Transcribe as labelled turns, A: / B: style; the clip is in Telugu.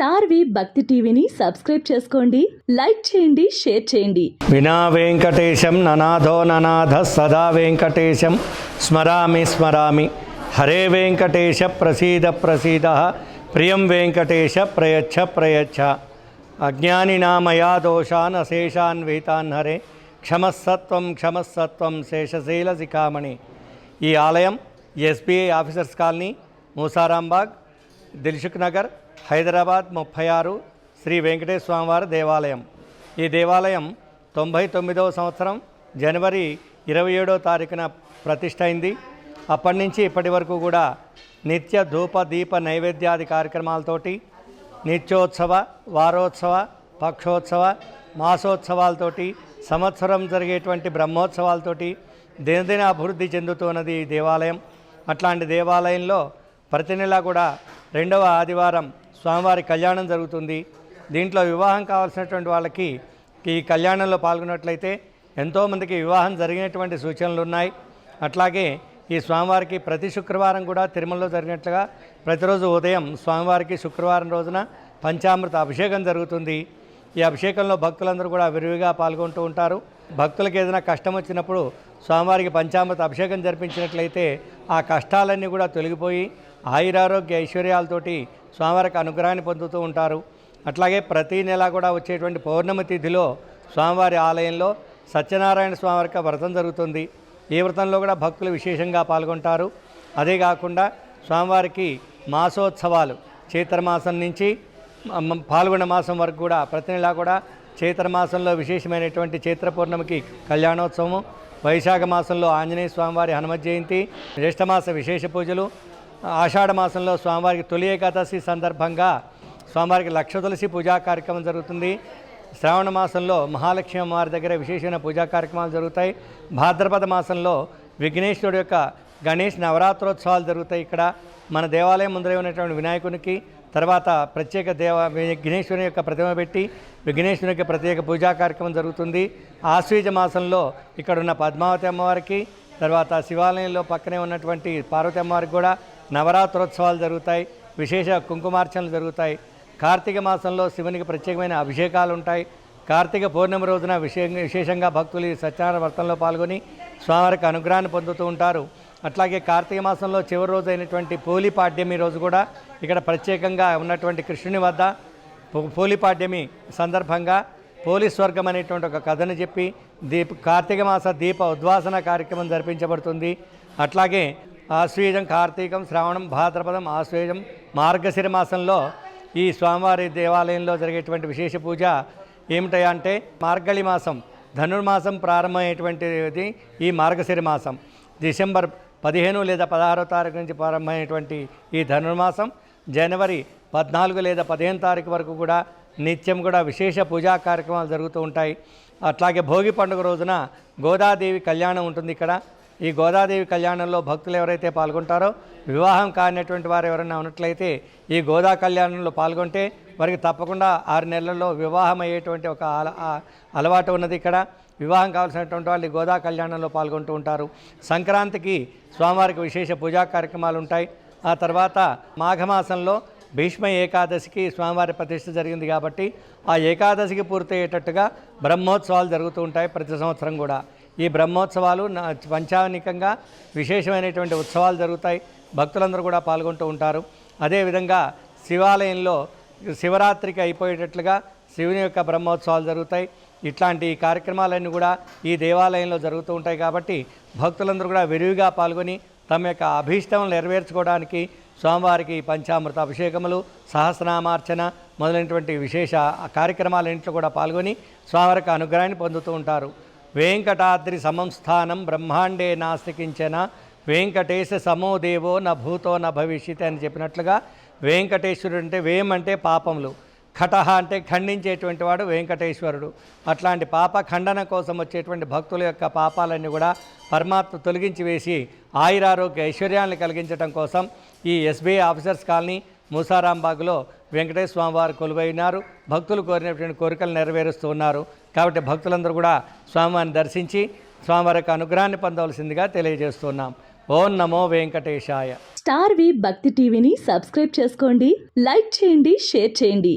A: స్టార్ వి భక్తి టీవీని సబ్స్క్రైబ్ చేసుకోండి లైక్ చేయండి షేర్ చేయండి.
B: వినా వెంకటేశం ననాథో ననాథ సదా వెంకటేశం. స్మరామి స్మరామి. హరే వెంకటేశ ప్రసీద ప్రసీద. ప్రియం వెంకటేశ ప్రయచ్ఛ ప్రయచ్ఛ అజ్ఞానినామయా దోషాన్ అశేషాన్ వీతాన్ హరే. క్షమస్సత్వం క్షమస్సత్వం శేషశీల శిఖామణి ఈ ఆలయం SBI officers colony Musarambagh Dilsukh Nagar Hyderabad ముప్పై ఆరు శ్రీ వెంకటేశ్వర స్వామివారి దేవాలయం. ఈ దేవాలయం తొంభై తొమ్మిదవ సంవత్సరం జనవరి ఇరవై ఏడవ తారీఖున ప్రతిష్ట అయింది అప్పటి నుంచి ఇప్పటి వరకు కూడా నిత్య ధూప దీప నైవేద్యాది కార్యక్రమాలతోటి నిత్యోత్సవ వారోత్సవ పక్షోత్సవ మాసోత్సవాలతోటి సంవత్సరం జరిగేటువంటి బ్రహ్మోత్సవాలతోటి దినదిన అభివృద్ధి చెందుతున్నది ఈ దేవాలయం. అట్లాంటి దేవాలయంలో ప్రతి నెల కూడా రెండవ ఆదివారం స్వామివారి కళ్యాణం జరుగుతుంది. దీంట్లో వివాహం కావాల్సినటువంటి వాళ్ళకి ఈ కళ్యాణంలో పాల్గొన్నట్లయితే ఎంతోమందికి వివాహం జరిగినటువంటి సూచనలు ఉన్నాయి. అట్లాగే ఈ స్వామివారికి ప్రతి శుక్రవారం కూడా తిరుమలలో జరిగినట్లుగా ప్రతిరోజు ఉదయం స్వామివారికి శుక్రవారం రోజున పంచామృత అభిషేకం జరుగుతుంది. ఈ అభిషేకంలో భక్తులందరూ కూడా విరివిగా పాల్గొంటూ ఉంటారు. భక్తులకు ఏదైనా కష్టం వచ్చినప్పుడు స్వామివారికి పంచామృత అభిషేకం జరిపించినట్లయితే ఆ కష్టాలన్నీ కూడా తొలగిపోయి ఆయురారోగ్య ఐశ్వర్యాలతోటి స్వామివారికి అనుగ్రహాన్ని పొందుతూ ఉంటారు. అట్లాగే ప్రతి నెల కూడా వచ్చేటువంటి పౌర్ణమి తిథిలో స్వామివారి ఆలయంలో సత్యనారాయణ స్వామివారికి వ్రతం జరుగుతుంది. ఈ వ్రతంలో కూడా భక్తులు విశేషంగా పాల్గొంటారు. అదే కాకుండా స్వామివారికి మాసోత్సవాలు చైత్రమాసం నుంచి పాల్గొన మాసం వరకు కూడా ప్రతి నెలా కూడా చైత్ర మాసంలో విశేషమైనటువంటి చైత్ర పౌర్ణమికి కళ్యాణోత్సవము వైశాఖ మాసంలో ఆంజనేయ స్వామివారి హనుమత్ జయంతి జ్యేష్ఠమాస విశేష పూజలు ఆషాఢ మాసంలో స్వామివారికి తొలి ఏకాదశి సందర్భంగా స్వామివారికి లక్ష తులసి పూజా కార్యక్రమం జరుగుతుంది. శ్రావణ మాసంలో మహాలక్ష్మి అమ్మవారి దగ్గర విశేషమైన పూజా కార్యక్రమాలు జరుగుతాయి. భాద్రపద మాసంలో విఘ్నేశ్వరుడు యొక్క గణేష్ నవరాత్రోత్సవాలు జరుగుతాయి ఇక్కడ. మన దేవాలయం ముందరే ఉన్నటువంటి వినాయకునికి తర్వాత ప్రత్యేక దేవ విఘ్నేశ్వరుని యొక్క ప్రతిమ పెట్టి విఘ్నేశ్వరుని యొక్క ప్రత్యేక పూజా కార్యక్రమం జరుగుతుంది. ఆశ్వీజ మాసంలో ఇక్కడ ఉన్న పద్మావతి అమ్మవారికి తర్వాత శివాలయంలో పక్కనే ఉన్నటువంటి పార్వతి అమ్మవారికి కూడా నవరాత్రోత్సవాలు జరుగుతాయి. విశేష కుంకుమార్చనలు జరుగుతాయి. కార్తీక మాసంలో శివునికి ప్రత్యేకమైన అభిషేకాలు ఉంటాయి. కార్తీక పౌర్ణమి రోజున విశేషంగా భక్తులు ఈ సత్యనారాయణ వ్రతంలో పాల్గొని స్వామివారికి అనుగ్రహాన్ని పొందుతూ ఉంటారు. అట్లాగే కార్తీక మాసంలో చివరి రోజు అయినటువంటి పోలిపాడ్యమి రోజు కూడా ఇక్కడ ప్రత్యేకంగా ఉన్నటువంటి కృష్ణుని వద్ద పోలిపాడ్యమి సందర్భంగా పోలి స్వర్గం అనేటువంటి ఒక కథను చెప్పి దీప కార్తీక మాస దీప ఉద్వాసన కార్యక్రమం జరిపించబడుతుంది. అట్లాగే ఆశ్వేజం కార్తీకం శ్రావణం భాద్రపదం ఆశ్వేజం మార్గశిర మాసంలో ఈ స్వామివారి దేవాలయంలో జరిగేటువంటి విశేష పూజ ఏమిటంటే మార్గళి మాసం ధనుర్మాసం ప్రారంభమయ్యేటువంటిది ఈ మార్గశిర మాసం. డిసెంబర్ పదిహేను లేదా పదహారో తారీఖు నుంచి ప్రారంభమైనటువంటి ఈ ధనుర్మాసం జనవరి పద్నాలుగు లేదా పదిహేను తారీఖు వరకు కూడా నిత్యం కూడా విశేష పూజా కార్యక్రమాలు జరుగుతూ ఉంటాయి. అట్లాగే భోగి పండుగ రోజున గోదాదేవి కళ్యాణం ఉంటుంది ఇక్కడ. ఈ గోదాదేవి కళ్యాణంలో భక్తులు ఎవరైతే పాల్గొంటారో వివాహం కానిటువంటి వారు ఎవరైనా ఉన్నట్లయితే ఈ గోదా కళ్యాణంలో పాల్గొంటే వారికి తప్పకుండా ఆరు నెలల్లో వివాహం అయ్యేటువంటి ఒక అలవాటు ఉన్నది ఇక్కడ. వివాహం కావాల్సినటువంటి వాళ్ళు గోదా కళ్యాణంలో పాల్గొంటూ ఉంటారు. సంక్రాంతికి స్వామివారికి విశేష పూజా కార్యక్రమాలు ఉంటాయి. ఆ తర్వాత మాఘమాసంలో భీష్మ ఏకాదశికి స్వామివారి ప్రతిష్ఠ జరిగింది కాబట్టి ఆ ఏకాదశికి పూర్తయ్యేటట్టుగా బ్రహ్మోత్సవాలు జరుగుతూ ఉంటాయి ప్రతి సంవత్సరం కూడా. ఈ బ్రహ్మోత్సవాలు పంచావనికంగా విశేషమైనటువంటి ఉత్సవాలు జరుగుతాయి. భక్తులందరూ కూడా పాల్గొంటూ ఉంటారు. అదేవిధంగా శివాలయంలో శివరాత్రికి అయిపోయేటట్లుగా శివుని యొక్క బ్రహ్మోత్సవాలు జరుగుతాయి. ఇట్లాంటి కార్యక్రమాలన్నీ కూడా ఈ దేవాలయంలో జరుగుతూ ఉంటాయి కాబట్టి భక్తులందరూ కూడా విరివిగా పాల్గొని తమ యొక్క అభీష్టం నెరవేర్చుకోవడానికి స్వామివారికి పంచామృత అభిషేకములు సహస్రనామార్చన మొదలైనటువంటి విశేష కార్యక్రమాలన్నింటిలో కూడా పాల్గొని స్వామివారికి అనుగ్రహాన్ని పొందుతూ ఉంటారు. వెంకటాద్రి సమంస్థానం బ్రహ్మాండే నాస్తికించిన వెంకటేశ సమో దేవో న భూతో న భవిష్యత్ అని చెప్పినట్లుగా వెంకటేశ్వరుడు అంటే వేం అంటే పాపములు. ఖటహ అంటే ఖండించేటువంటి వాడు వెంకటేశ్వరుడు. అట్లాంటి పాప ఖండన కోసం వచ్చేటువంటి భక్తుల యొక్క పాపాలన్నీ కూడా పరమాత్మ తొలగించి వేసి ఆయురారోగ్య ఐశ్వర్యాన్ని కలిగించడం కోసం ఈ ఎస్బీఐ ఆఫీసర్స్ కాలనీ మూసారాంబాగ్లో వెంకటేశ్వర స్వామి వారు కొలువైనారు భక్తులు కోరినటువంటి కోరికలు నెరవేరుస్తూ ఉన్నారు. కాబట్టి భక్తులందరూ కూడా స్వామివారిని దర్శించి స్వామివారి యొక్క అనుగ్రహాన్ని పొందవలసిందిగా తెలియజేస్తున్నాం ఓం నమో వెంకటేశాయ.
A: స్టార్ వి భక్తి టీవీని సబ్స్క్రైబ్ చేసుకోండి లైక్ చేయండి షేర్ చేయండి.